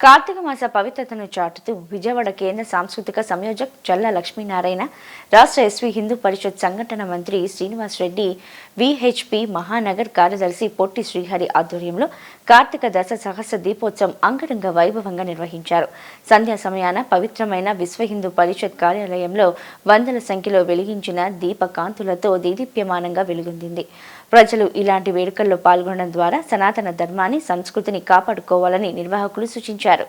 కార్తీక మాస పవిత్రతను చాటుతూ విజయవాడ కేంద్ర సాంస్కృతిక సంయోజక్ చల్ల లక్ష్మీనారాయణ రాష్ట్ర ఎస్వి హిందూ పరిషత్ సంఘటన మంత్రి శ్రీనివాస్ రెడ్డి విహెచ్పి మహానగర్ కార్యదర్శి పొట్టి శ్రీహరి ఆధ్వర్యంలో కార్తీక దశ సహస్ర దీపోత్సవం అంగరంగ వైభవంగా నిర్వహించారు. సంధ్యా సమయాన పవిత్రమైన విశ్వ హిందూ పరిషత్ కార్యాలయంలో వందల సంఖ్యలో వెలిగించిన దీపకాంతులతో దీదీప్యమానంగా వెలుగొందింది. ప్రజలు ఇలాంటి వేడుకల్లో పాల్గొనడం ద్వారా సనాతన ధర్మాన్ని సంస్కృతిని కాపాడుకోవాలని నిర్వాహకులు సూచించారు.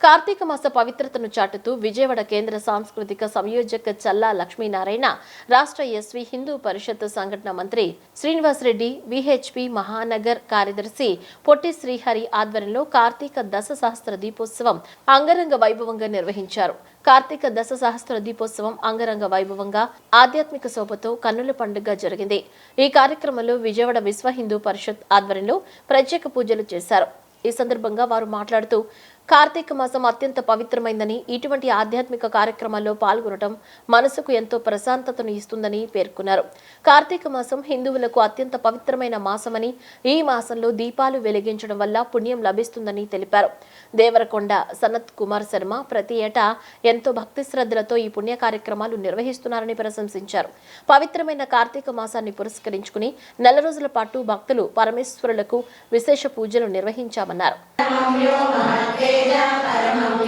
కార్తీక మాస పవిత్రతను చాటుతూ విజయవాడ కేంద్ర సాంస్కృతిక సంయోజక చల్లా లక్ష్మీనారాయణ రాష్ట్ర ఎస్వి హిందూ పరిషత్ సంఘటన మంత్రి శ్రీనివాస్ రెడ్డి విహెచ్పి మహానగర్ కార్యదర్శి పొట్టి శ్రీహరి ఆధ్వర్యంలో కార్తీక దశ సహస్ర దీపోత్సవం అంగరంగ వైభవంగా నిర్వహించారు. కార్తీక దశ సహస్ర దీపోత్సవం అంగరంగ వైభవంగా ఆధ్యాత్మిక శోభతో కన్నుల పండుగ జరిగింది. ఈ కార్యక్రమంలో విజయవాడ విశ్వ హిందూ పరిషత్ ఆధ్వర్యంలో ప్రత్యేక పూజలు చేశారు. ఈ సందర్భంగా వారు మాట్లాడుతూ కార్తీక మాసం అత్యంత పవిత్రమైందని ఇటువంటి ఆధ్యాత్మిక కార్యక్రమాల్లో పాల్గొనడం మనసుకు ఎంతో ప్రశాంతతను ఇస్తుందని పేర్కొన్నారు. కార్తీక మాసం హిందువులకు అత్యంత పవిత్రమైన మాసమని ఈ మాసంలో దీపాలు వెలిగించడం వల్ల పుణ్యం లభిస్తుందని తెలిపారు. దేవరకొండ సనత్ కుమార్ శర్మ ప్రతి ఏటా ఎంతో భక్తి శ్రద్ధలతో ఈ పుణ్య కార్యక్రమాలు నిర్వహిస్తున్నారని ప్రశంసించారు. పవిత్రమైన కార్తీక మాసాన్ని పురస్కరించుకుని నెల రోజుల పాటు భక్తులు పరమేశ్వరులకు విశేష పూజలు నిర్వహించామన్నారు. విష్ణుం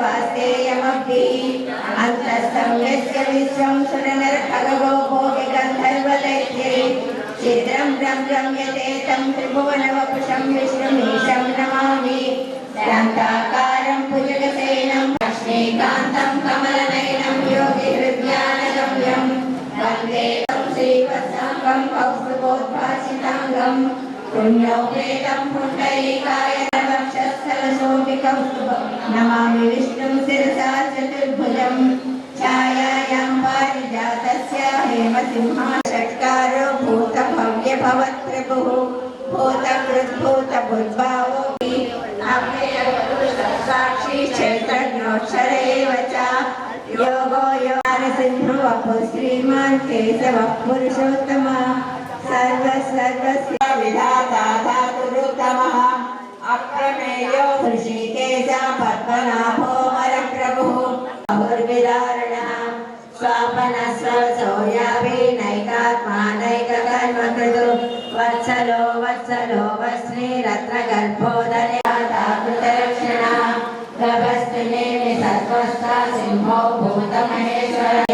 యస్య వాస్తేయమభి అంతస్థం యస్య విశ్వం సురనరఖగో భోగి గంధర్వదైత్యై చిత్రం బ్రం రమ్యతే తం త్రిభువనవపుషం విష్ణుమీశం నమామి శాంతాకారం భుజగసేనం లక్ష్మీకాంతం కమలనయనం యోగి హృద్యానగమ్యం వందే శ్రీవత్సాంగం కౌస్తుభోద్భాసితాంగం పుణ్యోపేతం పుండరీకాయ వక్షస్థలశోభికం నమామి విష్ణుం శిరసా చతుర్భుజం ఛాయాయాం పారిజాతస్య హేమసింహా షట్కారో భూత భవ్య భవత్ప్రభుః భూతకృద్భూతభుద్భావో సాక్షి చైతన్యోక్షర ఏవ చ యోగో యోగసింధు వపు శ్రీమాన్ అప్రమేయో హృషికేశ పద్మనాభో మరప్రభుః వత్సలో వత్సలో వస్త్రీరత్నగర్భోదరక్షణ గభస్తినేమి సత్వస్థా సింహో భూతమహేశ్వర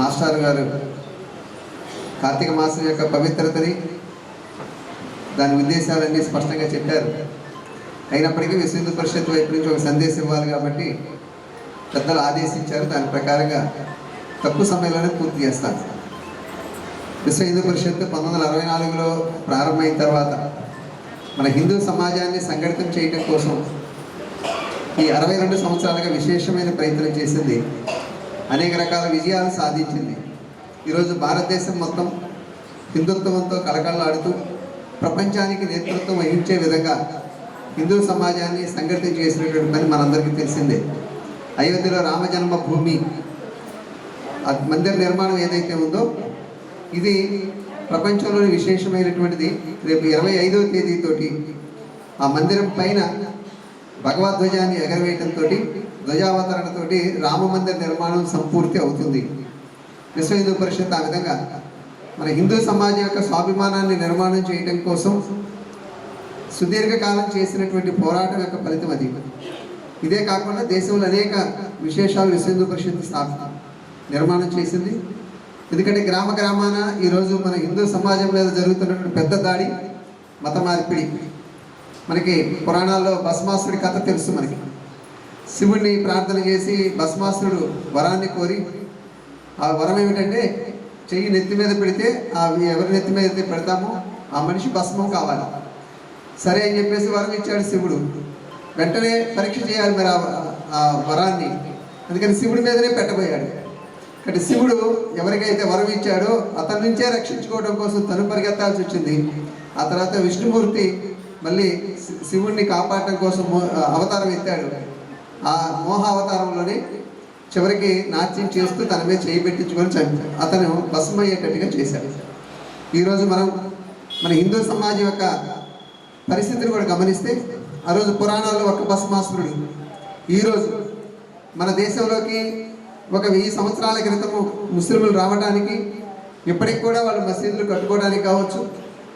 మాస్టర్ గారు కార్తీక మాసం యొక్క పవిత్రతని దాని ఉద్దేశాలన్నీ స్పష్టంగా చెప్పారు. అయినప్పటికీ విశ్వ పరిషత్ వైపు నుంచి ఒక సందేశం ఇవ్వాలి కాబట్టి పెద్దలు ఆదేశించారు. దాని ప్రకారంగా తక్కువ సమయంలోనే పూర్తి చేస్తాను. విశ్వ హిందూ పరిషత్ పంతొమ్మిది వందల అరవై నాలుగులో ప్రారంభమైన తర్వాత మన హిందూ సమాజాన్ని సంఘటితం చేయడం కోసం ఈ అరవై రెండు సంవత్సరాలుగా విశేషమైన ప్రయత్నం చేసింది అనేక రకాల విజయాలు సాధించింది. ఈరోజు భారతదేశం మొత్తం హిందుత్వంతో కళకళలాడుతూ ప్రపంచానికి నేతృత్వం వహించే విధంగా హిందూ సమాజాన్ని సంఘటితం చేసినటువంటి పని మనందరికీ తెలిసిందే. అయోధ్యలో రామజన్మభూమి మందిర నిర్మాణం ఏదైతే ఉందో ఇది ప్రపంచంలోని విశేషమైనటువంటిది. రేపు ఇరవై ఐదవ తేదీతోటి ఆ మందిరం పైన భగవద్ధ్వజాన్ని ఎగరవేయటంతో ధ్వజావతరణతోటి రామ మందిర నిర్మాణం సంపూర్తి అవుతుంది. విశ్వ హిందూ పరిషత్ ఆ విధంగా మన హిందూ సమాజం యొక్క స్వాభిమానాన్ని నిర్మాణం చేయడం కోసం సుదీర్ఘకాలం చేసినటువంటి పోరాటం యొక్క ఫలితం అది. ఇదే కాకుండా దేశంలో అనేక విశేషాలు విశ్వ హిందూ పరిషత్ స్థాపన నిర్మాణం చేసింది. ఎందుకంటే గ్రామ గ్రామాన ఈరోజు మన హిందూ సమాజం మీద జరుగుతున్నటువంటి పెద్ద దాడి మత మార్పిడి మనకి పురాణాల్లో భస్మాసుడి కథ తెలుసు మనకి. శివుణ్ణి ప్రార్థన చేసి భస్మాసురుడు వరాన్ని కోరి ఆ వరం ఏమిటంటే చెయ్యి నెత్తి మీద పెడితే ఆ ఎవరి నెత్తి మీద అయితే పెడతామో ఆ మనిషి భస్మం కావాలి. సరే అని చెప్పేసి వరం ఇచ్చాడు శివుడు. వెంటనే పరీక్ష చేయాలి మరి ఆ- వరాన్ని. అందుకని శివుడి మీదనే పెట్టబోయాడు. కాబట్టి శివుడు ఎవరికైతే వరం ఇచ్చాడో అతని నుంచే రక్షించుకోవడం కోసం తను పరిగెత్తాల్సి వచ్చింది. ఆ తర్వాత విష్ణుమూర్తి మళ్ళీ శివుణ్ణి కాపాడటం కోసం అవతారం ఎత్తాడు. ఆ మోహ అవతారంలోనే చివరికి నాట్యం చేస్తూ తన మీద చేయి పెట్టించుకొని చంపాడు అతను భస్మయ్యేటట్టుగా చేశాడు. ఈరోజు మనం మన హిందూ సమాజం యొక్క పరిస్థితిని కూడా గమనిస్తే ఆ రోజు పురాణాల్లో ఒక భస్మాసురుడు. ఈరోజు మన దేశంలోకి ఒక వెయ్యి సంవత్సరాల క్రితము ముస్లింలు రావడానికి ఇప్పటికి కూడా వాళ్ళు మసీదులు కట్టుకోవడానికి కావచ్చు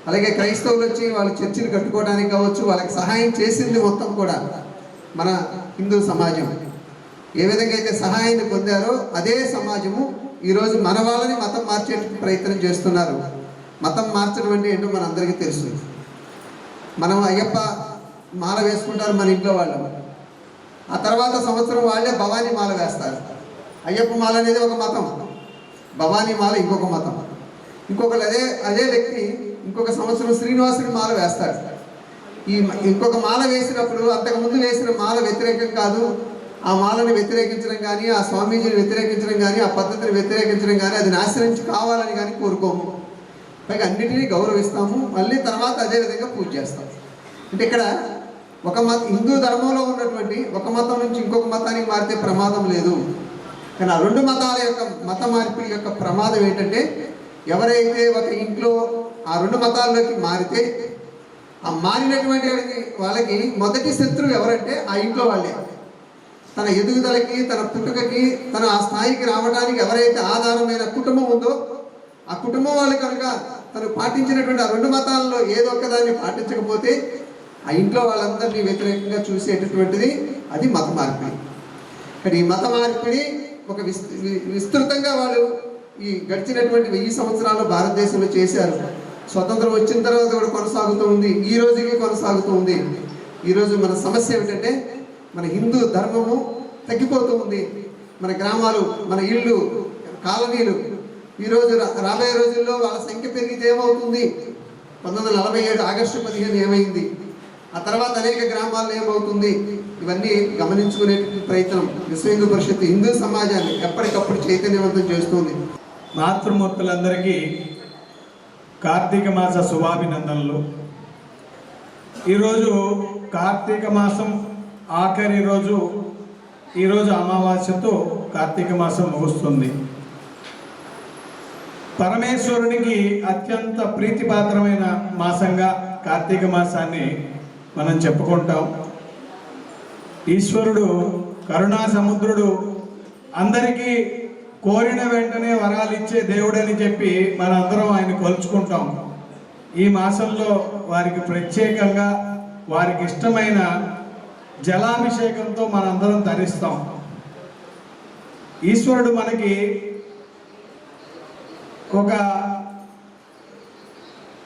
అలాగే క్రైస్తవులు వచ్చి వాళ్ళు చర్చిలు కట్టుకోవడానికి కావచ్చు వాళ్ళకి సహాయం చేసింది మొత్తం కూడా మన హిందూ సమాజం. ఏ విధంగా అయితే సహాయాన్ని పొందారో అదే సమాజము ఈరోజు మన వాళ్ళని మతం మార్చే ప్రయత్నం చేస్తున్నారు. మతం మార్చడం అంటే ఏంటో మన అందరికీ తెలుసు. మనం అయ్యప్ప మాల వేసుకుంటారు మన ఇంట్లో వాళ్ళు. ఆ తర్వాత సంవత్సరం వాళ్ళే భవానీ మాల వేస్తారు. అయ్యప్ప మాల అనేది ఒక మతం. భవానీ మాల ఇంకొక మతం. ఇంకొకరు అదే అదే వ్యక్తి ఇంకొక సంవత్సరం శ్రీనివాసుని మాల వేస్తాడు ఈ మ- ఇంకొక మాల వేసినప్పుడు అంతకుముందు వేసిన మాల వ్యతిరేకం కాదు. ఆ మాలను వ్యతిరేకించడం కానీ ఆ స్వామీజీని వ్యతిరేకించడం కానీ ఆ పద్ధతిని వ్యతిరేకించడం కానీ అది నాశనం కావాలని కానీ కోరుకోము. పైగా అన్నిటినీ గౌరవిస్తాము. మళ్ళీ తర్వాత అదే విధంగా పూజ చేస్తాం అంటే ఇక్కడ ఒక మత హిందూ ధర్మంలో ఉన్నటువంటి ఒక మతం నుంచి ఇంకొక మతానికి మారితే ప్రమాదం లేదు. కానీ ఆ రెండు మతాల యొక్క మత మార్పిడి యొక్క ప్రమాదం ఏంటంటే ఎవరైతే ఒక ఇంట్లో ఆ రెండు మతాల్లోకి మారితే ఆ మారినటువంటి వాళ్ళకి వాళ్ళకి మొదటి శత్రువు ఎవరంటే ఆ ఇంట్లో వాళ్ళే. తన ఎదుగుదలకి తన పుట్టుకకి తన ఆ స్థాయికి రావడానికి ఎవరైతే ఆధారమైన కుటుంబం ఉందో ఆ కుటుంబం వాళ్ళు కనుక తను పాటించినటువంటి ఆ రెండు మతాల్లో ఏదో ఒకదాన్ని పాటించకపోతే ఆ ఇంట్లో వాళ్ళందరినీ వ్యతిరేకంగా చూసేటటువంటిది అది మత మార్పిడి. కానీ ఈ మత మార్పిడి ఒక వి- విస్తృతంగా వాళ్ళు ఈ గడిచినటువంటి వెయ్యి సంవత్సరాలు భారతదేశంలో చేశారు. స్వతంత్రం వచ్చిన తర్వాత కూడా కొనసాగుతూ ఉంది. ఈ రోజుకి కొనసాగుతూ ఉంది. ఈరోజు మన సమస్య ఏమిటంటే మన హిందూ ధర్మము తగ్గిపోతూ ఉంది. మన గ్రామాలు మన ఇళ్ళు కాలనీలు. ఈరోజు రాబోయే రోజుల్లో వాళ్ళ సంఖ్య పెరిగితే ఏమవుతుంది? పంతొమ్మిది వందల నలభై ఏడు ఆగస్టు పదిహేను ఏమైంది? ఆ తర్వాత అనేక గ్రామాల్లో ఏమవుతుంది? ఇవన్నీ గమనించుకునే ప్రయత్నం విశ్వ హిందూ పరిషత్ హిందూ సమాజాన్ని ఎప్పటికప్పుడు చైతన్యవంతం చేస్తుంది. మాతృమూర్తులందరికీ కార్తీక మాస శుభాభినందనలు. ఈరోజు కార్తీక మాసం ఆఖరి రోజు ఈరోజు అమావాస్యతో కార్తీక మాసం ముగుస్తుంది. పరమేశ్వరునికి అత్యంత ప్రీతిపాత్రమైన మాసంగా కార్తీక మాసాన్ని మనం చెప్పుకుంటాం. ఈశ్వరుడు కరుణా సముద్రుడు అందరికీ కోరిన వెంటనే వరాలు ఇచ్చే దేవుడని చెప్పి మనందరం ఆయన కొలుచుకుంటాం. ఈ మాసంలో వారికి ప్రత్యేకంగా వారికి ఇష్టమైన జలాభిషేకంతో మనందరం ధరిస్తాం. ఈశ్వరుడు మనకి ఒక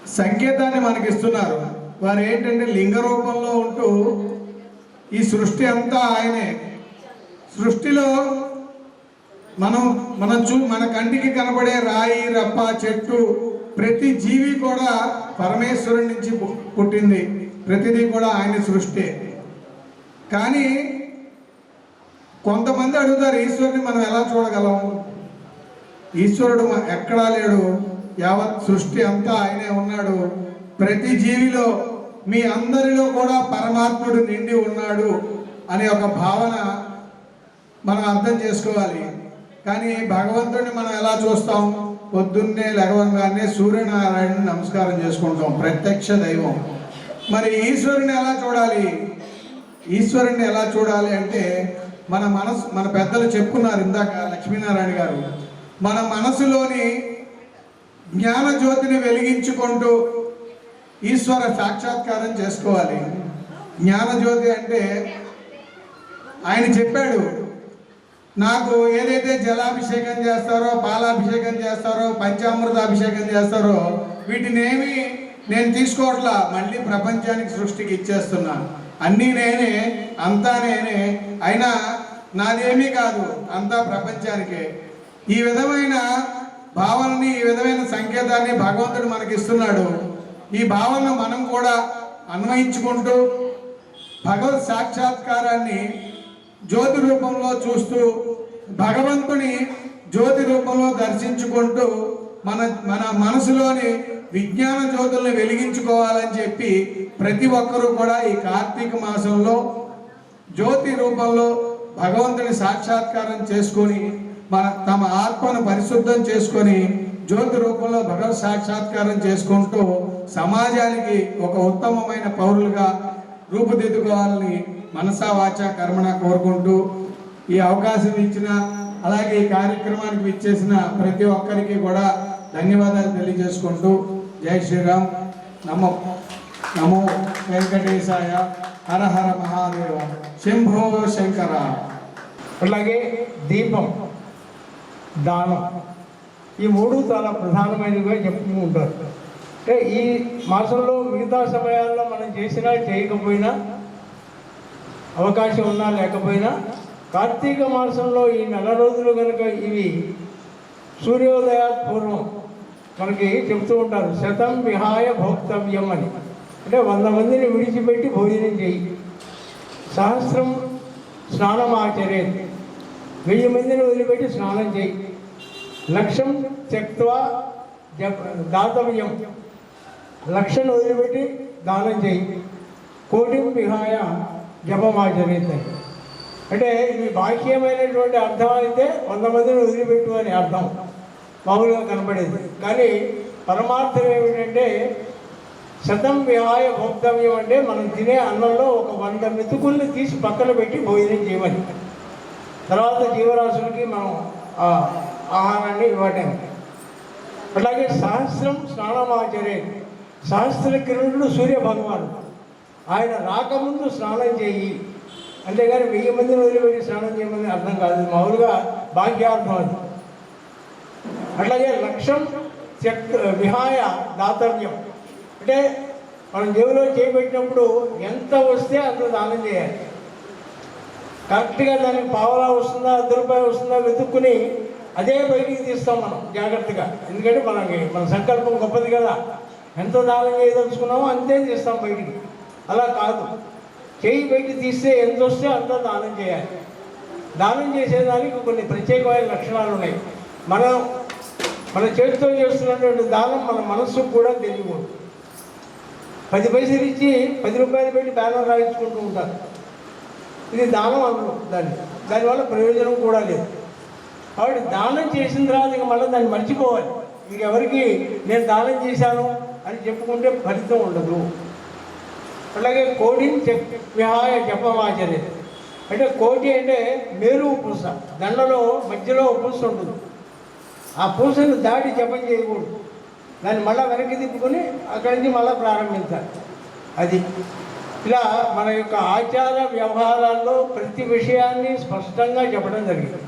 సంకేతాన్ని మనకి ఇస్తున్నారు వారు ఏంటంటే లింగ రూపంలో ఉంటూ ఈ సృష్టి అంతా ఆయనే. సృష్టిలో మనం మనం చూ మన కంటికి కనబడే రాయి రప్ప చెట్టు ప్రతి జీవి కూడా పరమేశ్వరుడి నుంచి పుట్టింది. ప్రతిదీ కూడా ఆయన సృష్టి. కానీ కొంతమంది అడుగుతారు ఈశ్వరుని మనం ఎలా చూడగలం? ఈశ్వరుడు ఎక్కడా లేడు. యావత్ సృష్టి అంతా ఆయనే ఉన్నాడు. ప్రతి జీవిలో మీ అందరిలో కూడా పరమాత్ముడు నిండి ఉన్నాడు అనే ఒక భావన మనం అర్థం చేసుకోవాలి. కానీ భగవంతుడిని మనం ఎలా చూస్తాం? పొద్దున్నే లెగవంగానే సూర్యనారాయణ నమస్కారం చేసుకుంటాం ప్రత్యక్ష దైవం. మరి ఈశ్వరుని ఎలా చూడాలి? ఈశ్వరుని ఎలా చూడాలి అంటే మన మనసు మన పెద్దలు చెప్పుకున్నారు ఇందాక లక్ష్మీనారాయణ గారు. మన మనసులోని జ్ఞాన జ్యోతిని వెలిగించుకుంటూ ఈశ్వర సాక్షాత్కారం చేసుకోవాలి. జ్ఞానజ్యోతి అంటే ఆయన చెప్పాడు నాకు ఏదైతే జలాభిషేకం చేస్తారో పాలాభిషేకం చేస్తారో పంచామృత అభిషేకం చేస్తారో వీటినేమి నేను తీసుకోవట్లా. మళ్ళీ ప్రపంచానికి సృష్టికి ఇచ్చేస్తున్నాను. అన్నీ నేనే అంతా నేనే. అయినా నాదేమీ కాదు అంతా ప్రపంచానికే. ఈ విధమైన భావనని ఈ విధమైన సంకేతాన్ని భగవంతుడు మనకి ఇస్తున్నాడు ఈ భావనను మనం కూడా అన్వయించుకుంటూ భగవత్ సాక్షాత్కారాన్ని జ్యోతి రూపంలో చూస్తూ భగవంతుని జ్యోతి రూపంలో దర్శించుకుంటూ మన మన మనసులోని విజ్ఞాన జ్యోతుల్ని వెలిగించుకోవాలని చెప్పి ప్రతి ఒక్కరూ కూడా ఈ కార్తీక మాసంలో జ్యోతి రూపంలో భగవంతుని సాక్షాత్కారం చేసుకొని మన తమ ఆత్మను పరిశుద్ధం చేసుకొని జ్యోతి రూపంలో భగవత్ సాక్షాత్కారం చేసుకుంటూ సమాజానికి ఒక ఉత్తమమైన పౌరులుగా రూపుదిద్దుకోవాలని మనసా వాచ కర్మణ కోరుకుంటూ ఈ అవకాశం ఇచ్చిన అలాగే ఈ కార్యక్రమానికి ఇచ్చేసిన ప్రతి ఒక్కరికి కూడా ధన్యవాదాలు తెలియజేసుకుంటూ జై శ్రీరామ్. నమో నమో వెంకటేశాయ హర హర మహాదేవ శంభో శంకర. అలాగే దీపం దానం ఈ మూడు చాలా ప్రధానమైనవిగా చెప్తూ ఉంటారు. అంటే ఈ మాసంలో మిగతా సమయాల్లో మనం చేసినా చేయకపోయినా అవకాశం ఉన్నా లేకపోయినా కార్తీక మాసంలో ఈ నెల రోజులు కనుక ఇవి సూర్యోదయ పూర్వం మనకి చెప్తూ ఉంటారు శతం విహాయ భోక్తవ్యం అని. అంటే వంద మందిని విడిచిపెట్టి భోజనం చేయి. సహస్రం స్నానం ఆచరేది వెయ్యి మందిని వదిలిపెట్టి స్నానం చేయి. లక్ష్యం త్యక్వా దాతవ్యం. లక్ష్యం వదిలిపెట్టి దానం చేయి. కోటిం విహాయ జపం మాకు జరుగుతాయి అంటే ఇది బాహ్యమైనటువంటి అర్థం అయితే వంద మందిని వదిలిపెట్టు అని అర్థం. మామూలుగా కనబడేది కానీ పరమార్థం ఏమిటంటే శతం విహాయ భోక్తవ్యం అంటే మనం తినే అన్నంలో ఒక వంద మెతుకుల్ని తీసి పక్కన పెట్టి భోజనం చేయమని. తర్వాత జీవరాశులకి మనం ఆహారాన్ని ఇవ్వటం. అలాగే సహస్రం స్నానమాచరే. సహస్ర కిరణుడు సూర్య భగవానుడు ఆయన రాకముందు స్నానం చేయి. అంతేగాని వెయ్యి మందిని వదిలిపెట్టి స్నానం చేయమని అర్థం కాదు. మామూలుగా భాగ్యార్థం అది. అట్లాగే లక్ష్యం విహాయ దాతవ్యం అంటే మనం దేవులో చేపెట్టినప్పుడు ఎంత వస్తే అంత దానం చేయాలి. కరెక్ట్గా దానికి పావలా వస్తుందా అర్ధ రూపాయలు వస్తుందా వెతుక్కుని అదే బయటికి తీస్తాం మనం జాగ్రత్తగా. ఎందుకంటే మనకి మన సంకల్పం గొప్పది కదా. ఎంత దానం చేయదలుచుకున్నామో అంతే తీస్తాం బయటికి. అలా కాదు. చేయి బయట తీస్తే ఎంత వస్తే అంత దానం చేయాలి. దానం చేసేదానికి కొన్ని ప్రత్యేకమైన లక్షణాలు ఉన్నాయి. మనం మన చేతితో చేస్తున్నటువంటి దానం మన మనస్సుకు కూడా తెలియకూడదు. పది పైసలు ఇచ్చి పది రూపాయలు పెట్టి బ్యానర్ రాయించుకుంటూ ఉంటారు. ఇది దానం అనరు దాన్ని. దానివల్ల ప్రయోజనం కూడా లేదు. కాబట్టి దానం చేసిన తర్వాత ఇక మళ్ళీ దాన్ని మర్చిపోవాలి. ఇంకెవరికి నేను దానం చేశాను అని చెప్పుకుంటే ఫలితం ఉండదు. అలాగే కోడిని చెప్ విహాయ జపమాచర్య అంటే కోటి అంటే మేరు పూస. దండలో మధ్యలో పూస ఉంటుంది. ఆ పూసను దాటి జపం చేయకూడదు. దాన్ని మళ్ళీ వెనక్కి తిప్పుకొని అక్కడి నుంచి మళ్ళీ ప్రారంభించాలి. అది. ఇలా మన యొక్క ఆచార వ్యవహారాల్లో ప్రతి విషయాన్ని స్పష్టంగా చెప్పడం జరిగింది.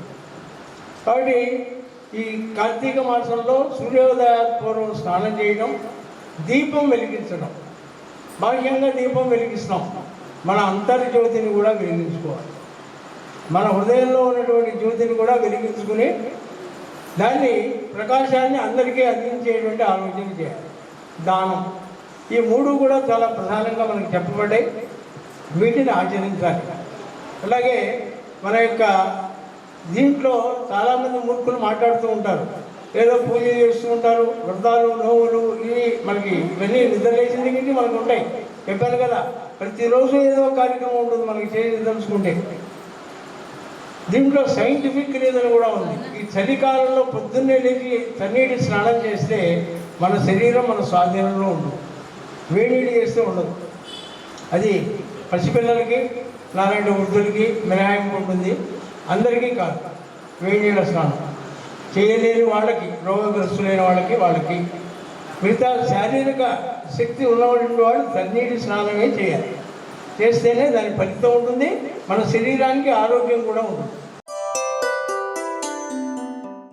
కాబట్టి ఈ కార్తీక మాసంలో సూర్యోదయ పూర్వం స్నానం చేయడం దీపం వెలిగించడం బాహ్యంగా దీపం వెలిగిస్తాం మన అంతర్జ్యోతిని కూడా వెలిగించుకోవాలి. మన హృదయంలో ఉన్నటువంటి జ్యోతిని కూడా వెలిగించుకుని దాన్ని ప్రకాశాన్ని అందరికీ అందించేటువంటి ఆలోచన చేయాలి. దానం. ఈ మూడు కూడా చాలా ప్రధానంగా మనకు చెప్పబడ్డాయి. వీటిని ఆచరించాలి. అలాగే మన యొక్క దీంట్లో చాలామంది మూర్ఖులు మాట్లాడుతూ ఉంటారు. ఏదో పూజ చేస్తూ ఉంటారు వ్రతాలు నోవులు ఇవి మనకి ఇవన్నీ నిద్రలేచిన దగ్గర మనకు ఉంటాయి. చెప్పాను కదా ప్రతిరోజు ఏదో కార్యక్రమం ఉంటుంది మనకి చేయదలుచుకుంటే దీంట్లో సైంటిఫిక్ రీజన్ కూడా ఉంది. ఈ చలికాలంలో పొద్దున్నే లేచి చన్నీటి స్నానం చేస్తే మన శరీరం మన స్వాధీనంలో ఉంటుంది వేడినీళ్ళు చేస్తే ఉండదు. అది పసిపిల్లలకి నారాయణ వృద్ధులకి మినహాయింపు ఉంటుంది. అందరికీ కాదు. వేడి స్నానం. చేయలేని వాళ్ళకి రోగగ్రస్తులైన వాళ్ళకి వాళ్ళకి మిగతా శారీరక శక్తి ఉన్నటువంటి వాళ్ళు తన్నీటి స్నానమే చేయాలి. చేస్తేనే దాని ఫలితం ఉంటుంది మన శరీరానికి ఆరోగ్యం కూడా ఉంటుంది.